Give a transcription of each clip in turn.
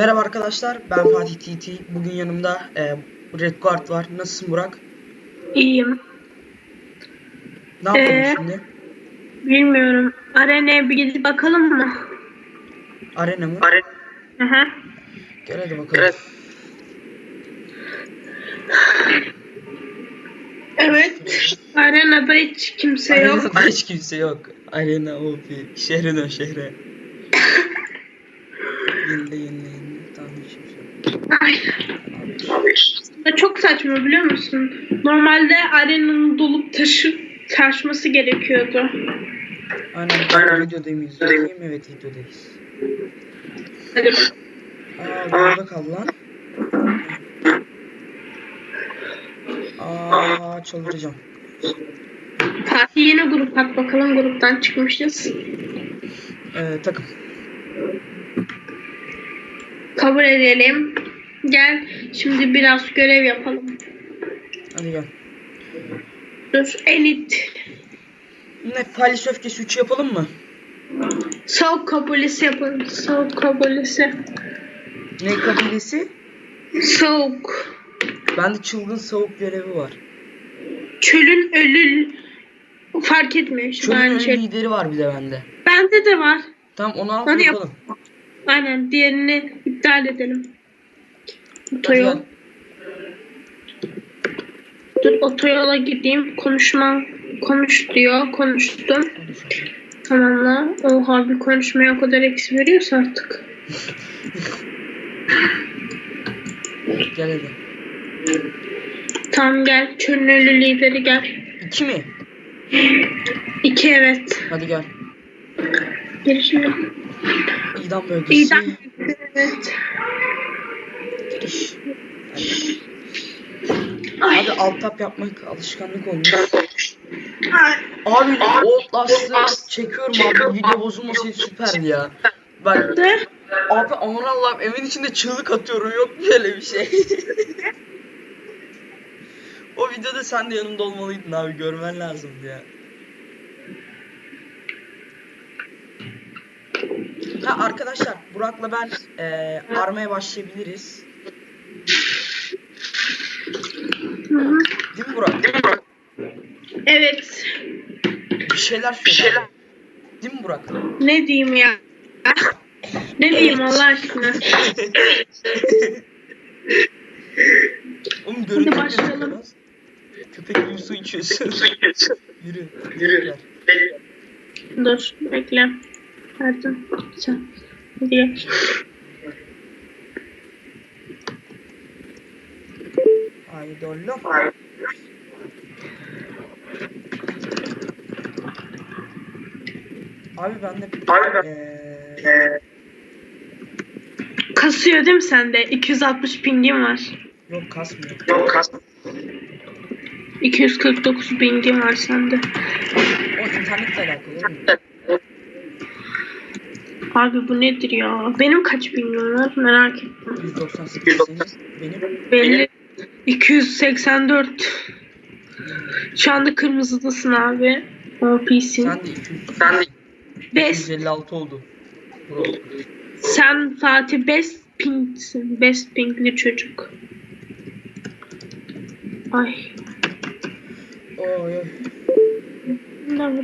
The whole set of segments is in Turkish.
Merhaba arkadaşlar, ben Fatih TT. Bugün yanımda e, Red Guard var. Nasılsın Burak? İyiyim. Ne yapalım Ee? şimdi? Bilmiyorum. Arena'ya bir gidip bakalım mı? Arena mı? Hı hı. Gel hadi bakalım. Evet. Arena'da hiç kimse yok. Arena'da hiç kimse yok. Arena OP. Şehre dön şehre. yenile yenile yenile. Ay. Çok saçma biliyor musun? Normalde arenanın dolup taşı taşması gerekiyordu. Aynen. Aynen. Videodayım? Bakayım evet videodayız. Hadi. Aa burada kaldı lan. Aa çıldıracağım. Fatih yine grup at bakalım gruptan çıkmışız. Ee, takım. Kabul edelim. Gel şimdi biraz görev yapalım. Hadi gel. Dur elit. Ne Palis öfkesi 3 yapalım mı? Soğuk kabulesi yapalım. Soğuk kabulesi. Ne kabilesi? Soğuk. Bende çılgın soğuk görevi var. Çölün ölü fark etmiyor Çölün ölü şey. lideri var bir de bende. Bende de var. Tamam onu al Hadi yap. Aynen diğerini iptal edelim. Otoyol. Dur otoyola gideyim. Konuşma konuş diyor. Konuştum. Tamamla. Oha bir konuşmaya o kadar eksi veriyorsa artık. Gel hadi. Tamam gel. Çölün ölü lideri gel. İki mi? İki evet. Hadi gel. Gel şimdi. İdam bölgesi. İdam. Evet. Giriş. Ay. Abi alt tap yapmak alışkanlık olmuş. Ay. Abi Outlast'ı çekiyorum abi. Video bozulması süper ya. Bak Dur. abi aman Allah'ım evin içinde çığlık atıyorum yok böyle bir şey. o videoda sen de yanımda olmalıydın abi görmen lazımdı ya. Ha arkadaşlar Burak'la ben eee armaya başlayabiliriz. Hı hı. Değil mi Burak? Evet. Bir şeyler söyle. abi. Değil mi Burak? Ne diyeyim ya? Ne diyeyim Allah aşkına? Oğlum görüntü başlayalım. gözüküyor. Köpek gibi su içiyorsun. Yürü. Yürü. Dur bekle. Pardon. Sen. Hadi gel. Haydi oğlum. Abi ben de eee Kasıyor değil mi sende? 260 pingim var. yok kasmıyor. 249 pingim var sende. O internetle alakalı değil mi? Abi bu nedir ya? Benim kaç pingim var merak ettim. 198 senin benim. Belli. 284. Şu anda kırmızıdasın abi. OP'sin. Sen de 200. Sen Best. 256 oldu. Sen Fatih best pingsin. Best pingli çocuk. Ay. Oy. Never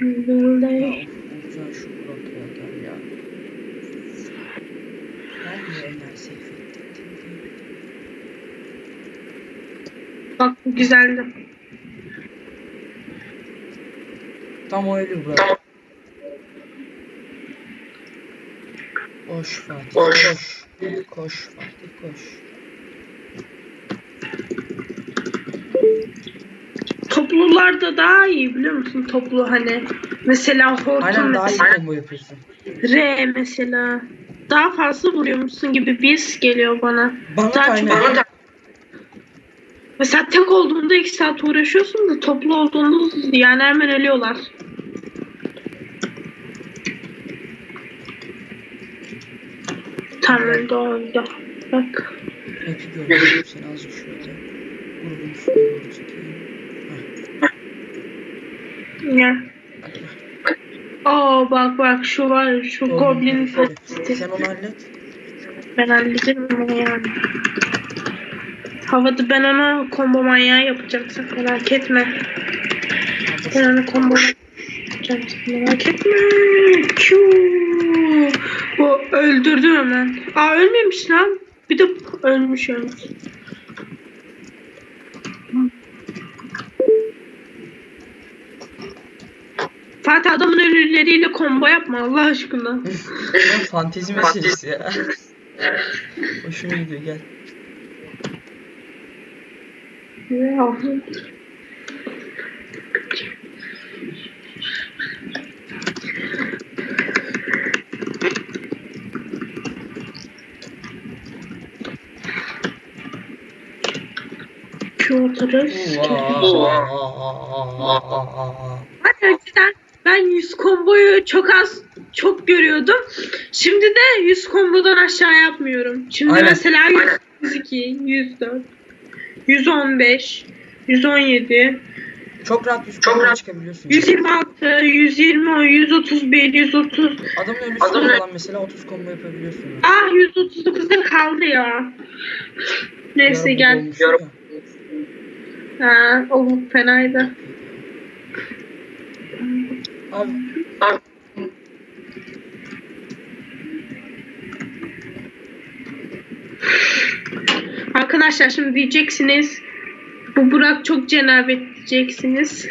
you will Ya, day. Olcan şu Burak ya gel ya. Bak bu güzeldi. Tam o ölür Burak. Koş Fatih koş. Koş, Fatih koş. Toplularda daha iyi biliyor musun? Toplu hani. Mesela hortum Aynen daha iyi mesela. combo yapıyorsun. R mesela. Daha fazla vuruyormuşsun gibi bir his geliyor bana. Bana da Daha aynen. çok- Mesela tek olduğunda iki saat uğraşıyorsun da toplu olduğunda yani hemen ölüyorlar. Tam öldü öldü. Bak. Hepsi gördüm seni azıcık şöyle. Grubun üstüne doğru çekeyim. Heh, Ya. Aa bak bak şu var şu goblin Sen festi. onu hallet. Ben hallederim onu yani. Havada ben ona combo manyağı yapacağım sen merak etme. Ben onu combo yapacağım sen merak etme. Kyu. Bu öldürdü hemen. Aa ölmemiş lan. Bir de ölmüş ölmüş. Fatih adamın ölüleriyle combo yapma Allah aşkına. Lan fantezi meselesi ya. Hoşuma gidiyor gel. Ya. Şu atarız. Ben önceden ben 100 komboyu çok az çok görüyordum. Şimdi de 100 kombodan aşağı yapmıyorum. Şimdi Aynen. mesela 102, 104, 115, 117, Çok rahat yüz komboya çıkabiliyorsun. 126, 120, 131, 130. Adamın ölüsü olan mesela 30 combo yapabiliyorsun. Ah 139'da kaldı ya. Neyse gel. Ha, o fenaydı. Abi Arkadaşlar şimdi diyeceksiniz bu Burak çok cenabet diyeceksiniz.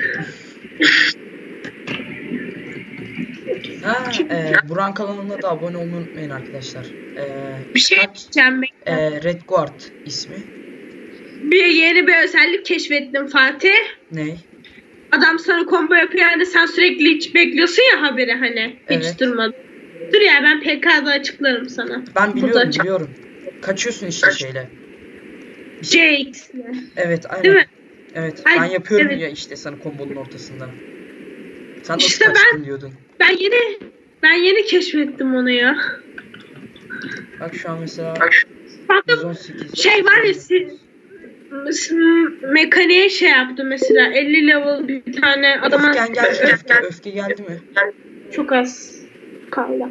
ha, e, Buran kanalına da abone olmayı unutmayın arkadaşlar. E, Bir şey kaç- diyeceğim ben. e, Red Guard ismi. Bir yeni bir özellik keşfettim Fatih. Ne? Adam sana combo yapıyor yani sen sürekli hiç bekliyorsun ya haberi hani hiç Evet. durmadan. Dur ya ben PK'da açıklarım sana. Ben biliyorum açık- biliyorum. Kaçıyorsun işte şeyle. JX'le. Evet aynen. Değil mi? Evet Ay, ben yapıyorum evet. ya işte sana kombonun ortasında. Sen nasıl İşte ben- kaçtın diyordun. Ben yeni ben yeni keşfettim onu ya. Bak şu an mesela Bakın 118. şey var ya si- mekaniğe şey yaptı mesela 50 level bir tane adama Öfken geldi mi? Öfke, öfke geldi mi? çok az kaldı.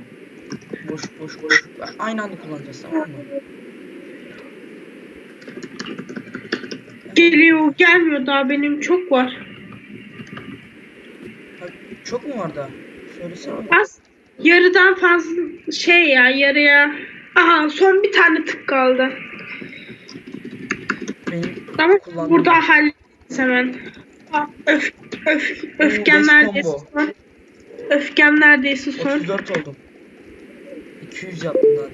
Boş boş boş. Aynı anda kullanacağız tamam mı? Geliyor gelmiyor daha benim çok var. Çok mu var daha? Söylesene. Az yarıdan fazla şey ya yarıya. Aha son bir tane tık kaldı. Kullandım. burada hallederiz hemen. Öf, öf, öfkem neredeyse son. Öfkem neredeyse son. 34 oldum. 200 yaptım daha.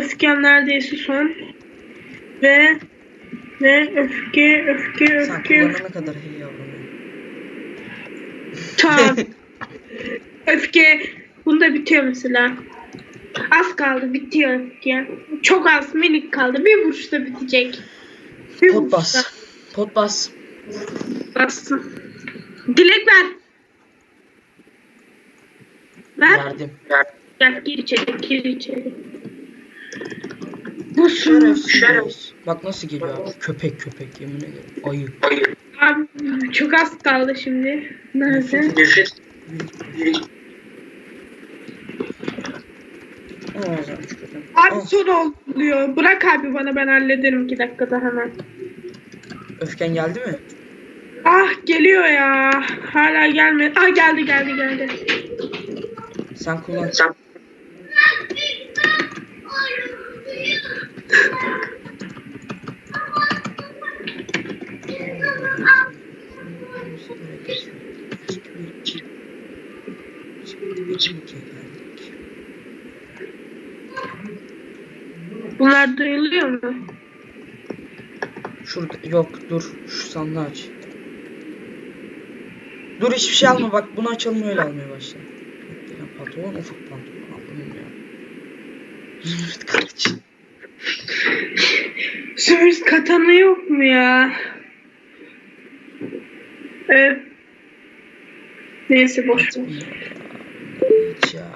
Öfkem neredeyse son. Ve ve öfke öfke Sen öfke kullanana kadar hey yavrum. ya. Tamam. öfke bunda bitiyor mesela. Az kaldı bitiyor öfke. Çok az minik kaldı. Bir vuruşta bitecek. Pot bas. Pot bas. Bastım. Dilek ver. Ver. Verdim. Gel gir içeri gir içeri. Bu su. Şerefsiz. Bak nasıl geliyor abi. Köpek köpek yemin ederim. Ayı. Abi çok az kaldı şimdi. Nerede? Ağzına. Abi Al. son oluyor. Bırak abi bana ben hallederim iki dakikada hemen. Öfken geldi mi? Ah geliyor ya. Hala gelmedi. Ah geldi geldi geldi. Sen kullan. Bunlar duyuluyor mu? Şurada yok dur şu sandığı aç. Dur hiçbir şey alma bak bunu açalım öyle almaya başla. Pantolon ufak pantolon aldım ya. Zümrüt kılıç. Sömürüz katana yok mu ya? Evet. Neyse boş ver. Geç ya.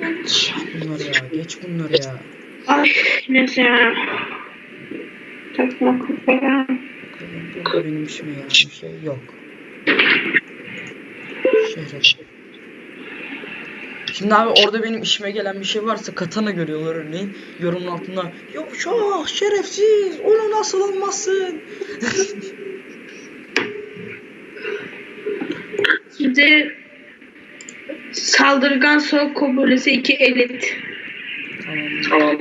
Geç bunları ya. Geç bunları ya. Ay neyse ya. Takma. Bakalım burada benim işime yarar bir şey yok. Şöhret. Şimdi abi orada benim işime gelen bir şey varsa katana görüyorlar örneğin. Yorumun altında yok çok şerefsiz onu nasıl almazsın. Şimdi saldırgan soğuk kobolesi iki elit. tamam.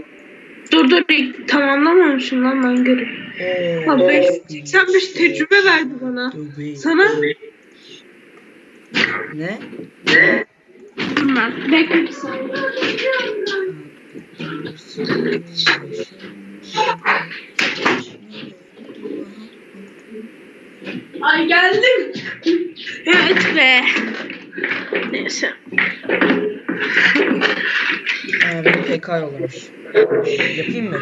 Dur dur tamamlamamışım lan ben görüyorum. Ha, 585 tecrübe verdi bana. Sana Ne? Dur ben. Bekle bir saniye. Ay geldim. evet be. Neyse. Ee, beni PK yollamış. Yapayım mı?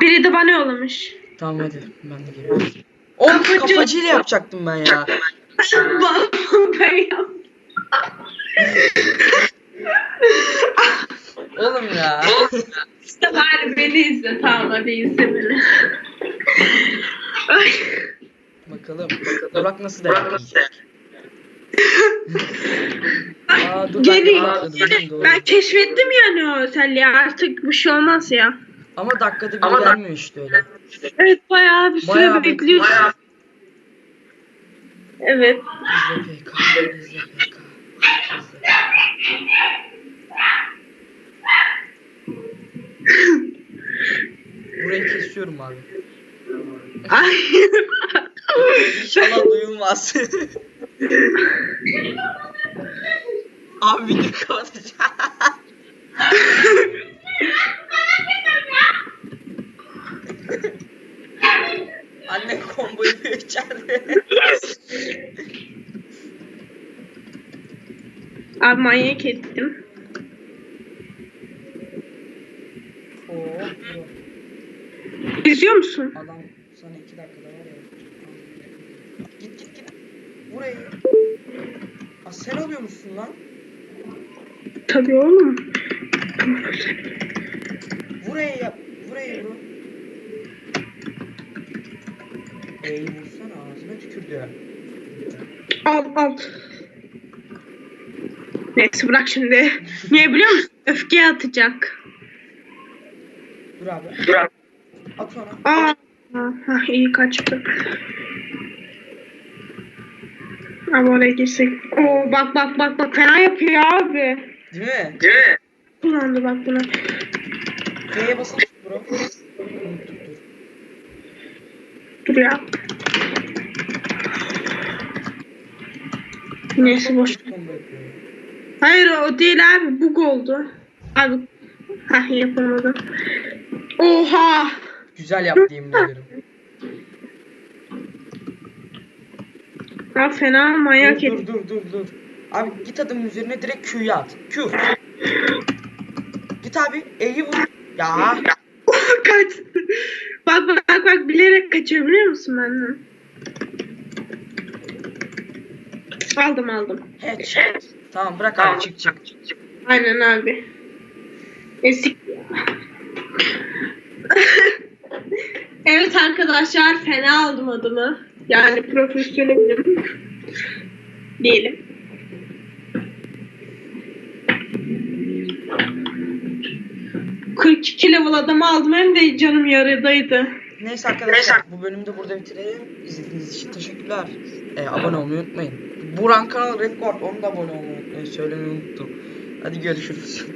Biri de bana yollamış. Tamam hadi ben de geliyorum. Oğlum Kafacı- kafacıyla yapacaktım ben ya. Ben yaptım. Oğlum ya. İşte bari beni izle. Tamam hadi izle beni. Bakalım. Burak nasıl yiyecek? Aa dur ben Geliyor. atladım, doğru. Ben keşfettim yani o özelliği. Artık bir şey olmaz ya. Ama dakikada bir gelmiyor işte öyle. Evet bayağı bir süre Bayağı bekliyorsun. bekliyorsun. Evet. İzle PK. izle PK. izle. Burayı kesiyorum abi. Ay. İnşallah duyulmaz. abi video kapatacağım. Anne kombo yapıyor içeride. Abi manyak ettim. Oo. İzliyor musun? Adam sana iki dakikada var ya. Git git git. Buraya. Aa, sen alıyor musun lan? Tabii oğlum. Buraya yap. Buraya vur. Ey vursana ağzına tükürdü ya. Al al. Neyse bırak şimdi. Niye biliyor musun? Öfkeye atacak. Dur abi. At ona. Aa. Ha, iyi kaçtı. Ama oraya girsek. Oo bak bak bak bak fena yapıyor abi. Değil mi? Kullandı bak bunu. F'ye basılı tut bro. Unuttuk dur. Ya. Neyse boş. Hayır o değil abi bug oldu. Abi. Hah yapamadım. Oha. Güzel yaptı yemin ederim. Ya fena manyak Dur dur dur dur dur. Abi git adamın üzerine direkt Q'yu at. Q. Git abi E'yi vur. Ya. Kaç. Bak bak bak bak bilerek kaçıyor biliyor musun benden? Aldım aldım. Headshot. Tamam bırak abi çık çık. Aynen abi. Esik. evet arkadaşlar fena aldım adımı. Yani profesyonelim. Diyelim. ...42 level adamı aldım hem de canım yarıdaydı. Neyse arkadaşlar bu bölümü de burada bitirelim. İzlediğiniz için teşekkürler. Ee, abone olmayı unutmayın. Buran kanal Rekord onu da abone olmayı unutmayın. Söylemeyi unuttum. Hadi görüşürüz.